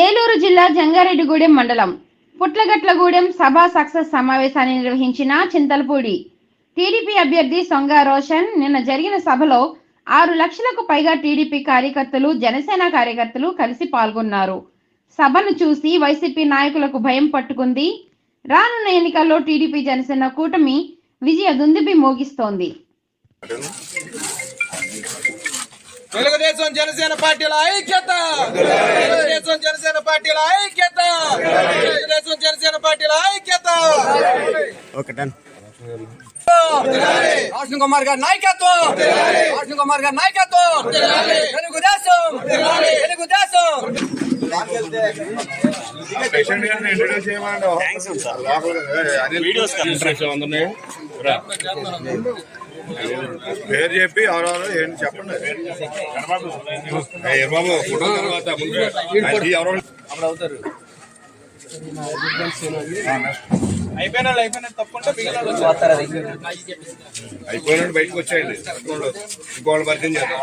ఏలూరు జిల్లా జంగారెడ్డిగూడెం మండలం పుట్లగట్లగూడెం సభా సక్సెస్ సమావేశాన్ని నిర్వహించిన చింతలపూడి టీడీపీ అభ్యర్థి సొంగ రోషన్ నిన్న జరిగిన సభలో ఆరు లక్షలకు పైగా టీడీపీ కార్యకర్తలు జనసేన కార్యకర్తలు కలిసి పాల్గొన్నారు. సభను చూసి వైసీపీ నాయకులకు భయం పట్టుకుంది. రానున్న ఎన్నికల్లో టీడీపీ జనసేన కూటమి విజయ దుందుబి మోగిస్తోంది. తెలుగుదేశం జనసేన పార్టీల ఐక్యత! తెలుగుదేశం జనసేన పార్టీల ఐక్యత! తెలుగుదేశం జనసేన పార్టీల ఐక్యత! ఓకే డన్ రాష్ట్ర కుమార్ గారి నాయకత్వం! రాష్ట్ర కుమార్ గారి నాయకత్వం! తెలుగుదేశం! తెలుగుదేశం! వీడియోస్ పేరు చెప్పి ఎవరెవరు ఏంటి చెప్పండి. బాబు ఫోటో తర్వాత ఎవరో? అయిపోయిన అయిపోయిన తప్పకుండా అయిపోయినట్టు బయటకు వచ్చాయండి. ఇంకోళ్ళు పరిచయం చేద్దాం.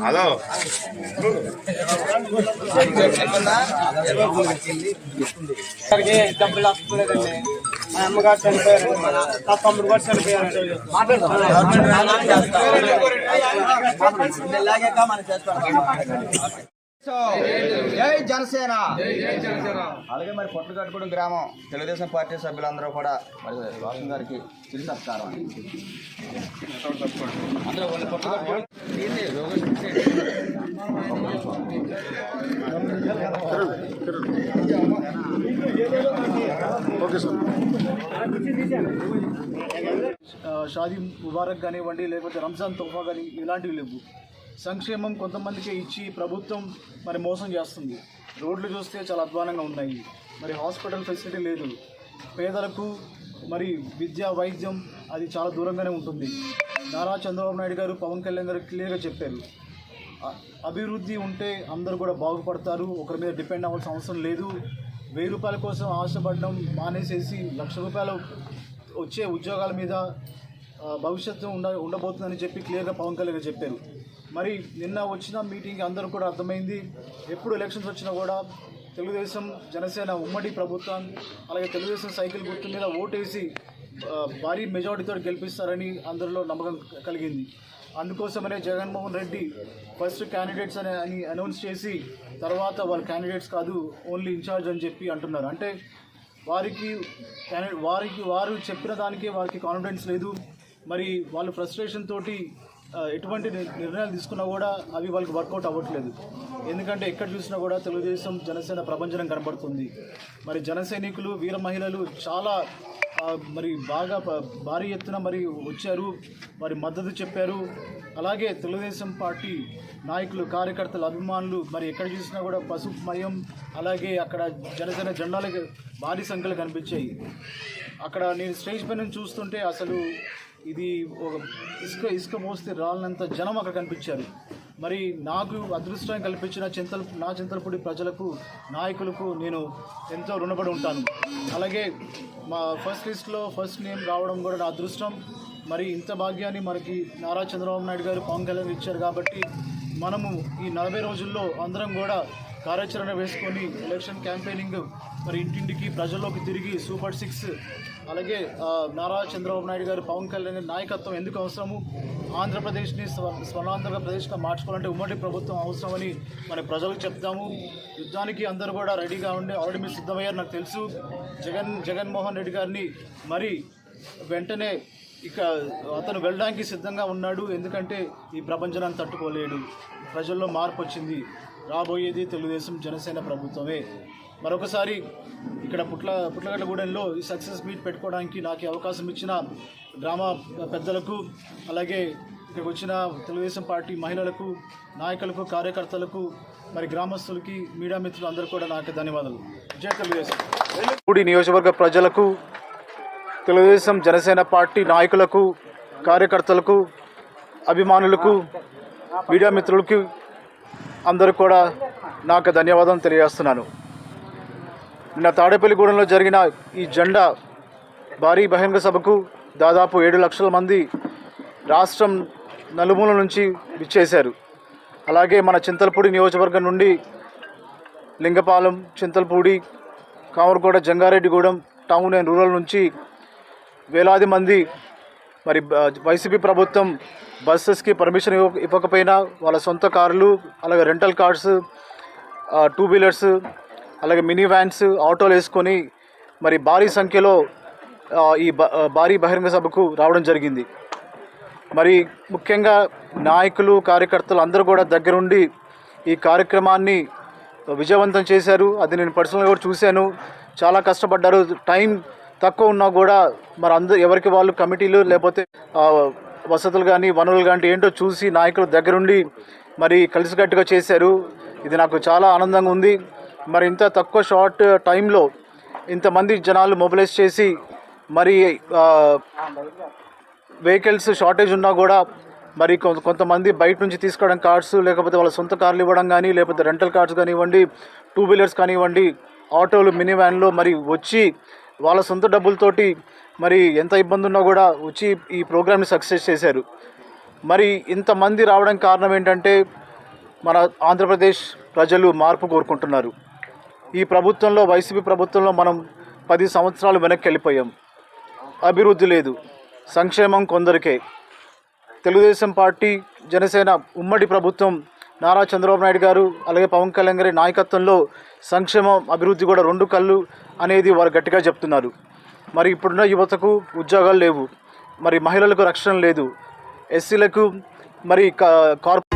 హలో. డబ్బులు వస్తలేదండి మా అమ్మగారు చనిపోయారు. మా తమ్ముడు కూడా చనిపోయారు జై జనసేన. అలాగే మరి పొట్లగట్టుగూడెం గ్రామం తెలుగుదేశం పార్టీ సభ్యులందరూ కూడా మరి రోషన్ గారికి చిరు సత్కారం. అందరూ వాళ్ళు షాదీ ముబారక్ కానివ్వండి లేకపోతే రంజాన్ తోఫా కానీ ఇలాంటివి లేవు. సంక్షేమం కొంతమందికే ఇచ్చి ప్రభుత్వం మరి మోసం చేస్తుంది. రోడ్లు చూస్తే చాలా అధ్వానంగా ఉన్నాయి. మరి హాస్పిటల్ ఫెసిలిటీ లేదు. పేదలకు మరి విద్య వైద్యం అది చాలా దూరంగానే ఉంటుంది. నారా చంద్రబాబు నాయుడు గారు పవన్ కళ్యాణ్ గారు క్లియర్గా చెప్పారు. అభివృద్ధి ఉంటే అందరూ కూడా బాగుపడతారు. ఒకరి మీద డిపెండ్ అవ్వాల్సిన అవసరం లేదు. వెయ్యి రూపాయల కోసం ఆశపడడం మానేసేసి లక్ష రూపాయలు వచ్చే ఉద్యోగాల మీద భవిష్యత్తు ఉండ ఉండబోతుందని చెప్పి క్లియర్గా పవన్ కళ్యాణ్ గారు చెప్పారు. మరి నిన్న వచ్చిన మీటింగ్ అందరూ కూడా అర్థమైంది. ఎప్పుడు ఎలక్షన్స్ వచ్చినా కూడా తెలుగుదేశం జనసేన ఉమ్మడి ప్రభుత్వం అలాగే తెలుగుదేశం సైకిల్ గుర్తు మీద ఓటేసి భారీ మెజారిటీతో గెలిపిస్తారని అందరిలో నమ్మకం కలిగింది. అందుకోసమనే జగన్మోహన్ రెడ్డి ఫస్ట్ క్యాండిడేట్స్ అని అని అనౌన్స్ చేసి తర్వాత వాళ్ళు క్యాండిడేట్స్ కాదు ఓన్లీ ఇన్ఛార్జ్ అని చెప్పి అంటున్నారు. అంటే వారికి క్యాండి వారికి వారు చెప్పిన దానికే వారికి కాన్ఫిడెన్స్ లేదు. మరి వాళ్ళు ఫ్రస్ట్రేషన్ తోటి ఎటువంటి నిర్ణయాలు తీసుకున్నా కూడా అవి వాళ్ళకి వర్కౌట్ అవ్వట్లేదు. ఎందుకంటే ఎక్కడ చూసినా కూడా తెలుగుదేశం జనసేన ప్రభంజనం కనబడుతుంది. మరి జనసైనికులు వీర మహిళలు చాలా మరి బాగా భారీ ఎత్తున మరి వచ్చారు మరి మద్దతు చెప్పారు. అలాగే తెలుగుదేశం పార్టీ నాయకులు కార్యకర్తలు అభిమానులు మరి ఎక్కడ చూసినా కూడా పసుపు మయం అలాగే అక్కడ జనసేన జెండాలకు భారీ సంఖ్యలు కనిపించాయి. అక్కడ నేను స్టేజ్ పైన చూస్తుంటే అసలు ఇది ఒక ఇసుక ఇసుక మోస్తే రాలినంత జనం అక్కడ కనిపించారు. మరి నాకు అదృష్టం కల్పించిన చింతల నా చింతలపూడి ప్రజలకు నాయకులకు నేను ఎంతో రుణపడి ఉంటాను. అలాగే మా ఫస్ట్ లిస్ట్లో ఫస్ట్ నేమ్ రావడం కూడా నా అదృష్టం. మరి ఇంత భాగ్యాన్ని మనకి నారా చంద్రబాబు నాయుడు గారు పవన్ కళ్యాణ్ ఇచ్చారు కాబట్టి మనము ఈ నలభై రోజుల్లో అందరం కూడా కార్యాచరణ వేసుకొని ఎలక్షన్ క్యాంపెయినింగ్ మరి ఇంటింటికి ప్రజల్లోకి తిరిగి సూపర్ సిక్స్ అలాగే నారా చంద్రబాబు నాయుడు గారు పవన్ కళ్యాణ్ నాయకత్వం ఎందుకు అవసరము? ఆంధ్రప్రదేశ్ని స్వ- స్వర్ణాంధ్రప్రదేశ్గా మార్చుకోవాలంటే ఉమ్మడి ప్రభుత్వం అవసరమని మన ప్రజలకు చెప్తాము. యుద్ధానికి అందరూ కూడా రెడీగా ఉండి ఆల్రెడీ మీరు సిద్ధమయ్యారు నాకు తెలుసు. జగన్ జగన్మోహన్ రెడ్డి గారిని మరి వెంటనే ఇక అతను వెళ్ళడానికి సిద్ధంగా ఉన్నాడు. ఎందుకంటే ఈ ప్రపంచాన్ని తట్టుకోలేడు. ప్రజల్లో మార్పు వచ్చింది. రాబోయేది తెలుగుదేశం జనసేన ప్రభుత్వమే. మరొకసారి ఇక్కడ పుట్ల పుట్లగడ్డగూడెంలో ఈ సక్సెస్ మీట్ పెట్టుకోవడానికి నాకు అవకాశం ఇచ్చిన గ్రామ పెద్దలకు అలాగే ఇక్కడికి వచ్చిన తెలుగుదేశం పార్టీ మహిళలకు నాయకులకు కార్యకర్తలకు మరి గ్రామస్తులకి మీడియా మిత్రులు అందరూ కూడా నాకు ధన్యవాదాలు. జై తెలుగుదేశం. పూడి నియోజకవర్గ ప్రజలకు తెలుగుదేశం జనసేన పార్టీ నాయకులకు కార్యకర్తలకు అభిమానులకు మీడియా మిత్రులకి అందరూ కూడా నాకు ధన్యవాదం తెలియజేస్తున్నాను. నిన్న తాడేపల్లిగూడెంలో జరిగిన ఈ జెండా భారీ బహిరంగ సభకు దాదాపు ఏడు లక్షల మంది రాష్ట్రం నలుమూల నుంచి విచ్చేశారు. అలాగే మన చింతలపూడి నియోజకవర్గం నుండి Lingapalem Chintalapudi Kamarakota Jangareddygudem town and rural నుంచి వేలాది మంది మరి వైసీపీ ప్రభుత్వం బస్సెస్కి పర్మిషన్ ఇవ్వ ఇవ్వకపోయినా వాళ్ళ సొంత కార్లు అలాగే రెంటల్ కార్స్ టూ వీలర్స్ అలాగే మినీ వ్యాన్స్ ఆటోలు వేసుకొని మరి భారీ సంఖ్యలో ఈ భారీ బహిరంగ సభకు రావడం జరిగింది. మరి ముఖ్యంగా నాయకులు కార్యకర్తలు అందరూ కూడా దగ్గరుండి ఈ కార్యక్రమాన్ని విజయవంతం చేశారు. అది నేను పర్సనల్గా కూడా చూశాను. చాలా కష్టపడ్డారు. టైం తక్కువ ఉన్నా కూడా మరి అందరు ఎవరికి వాళ్ళు కమిటీలు లేకపోతే వసతులు కానీ వనరులు కానీ ఏంటో చూసి నాయకులు దగ్గరుండి మరి కలిసికట్టుగా చేశారు. ఇది నాకు చాలా ఆనందంగా ఉంది. మరి ఇంత తక్కువ షార్ట్ టైంలో ఇంతమంది జనాలు మొబిలైజ్ చేసి మరి వెహికల్స్ షార్టేజ్ ఉన్నా కూడా మరి కొంత కొంతమంది బయట నుంచి తీసుకోవడం కార్డ్స్ లేకపోతే వాళ్ళ సొంత కార్లు ఇవ్వడం కానీ లేకపోతే రెంటల్ కార్డ్స్ కానివ్వండి టూ వీలర్స్ కానివ్వండి ఆటోలు మినీ వ్యాన్లు మరి వచ్చి వాళ్ళ సొంత డబ్బులతోటి మరి ఎంత ఇబ్బంది ఉన్నా కూడా వచ్చి ఈ ప్రోగ్రామ్ని సక్సెస్ చేశారు. మరి ఇంతమంది రావడం కారణం ఏంటంటే మన ఆంధ్రప్రదేశ్ ప్రజలు మార్పు కోరుకుంటున్నారు. ఈ ప్రభుత్వంలో వైసీపీ ప్రభుత్వంలో మనం పది సంవత్సరాలు వెనక్కి వెళ్ళిపోయాం. అభివృద్ధి లేదు. సంక్షేమం కొందరికే. తెలుగుదేశం పార్టీ జనసేన ఉమ్మడి ప్రభుత్వం నారా చంద్రబాబు నాయుడు గారు అలాగే పవన్ కళ్యాణ్ గారి నాయకత్వంలో సంక్షేమం అభివృద్ధి కూడా రెండు కళ్ళు అనేది వారు గట్టిగా చెప్తున్నారు. మరి ఇప్పుడున్న యువతకు ఉద్యోగాలు లేవు. మరి మహిళలకు రక్షణ లేదు. ఎస్సీలకు మరి కార్పొ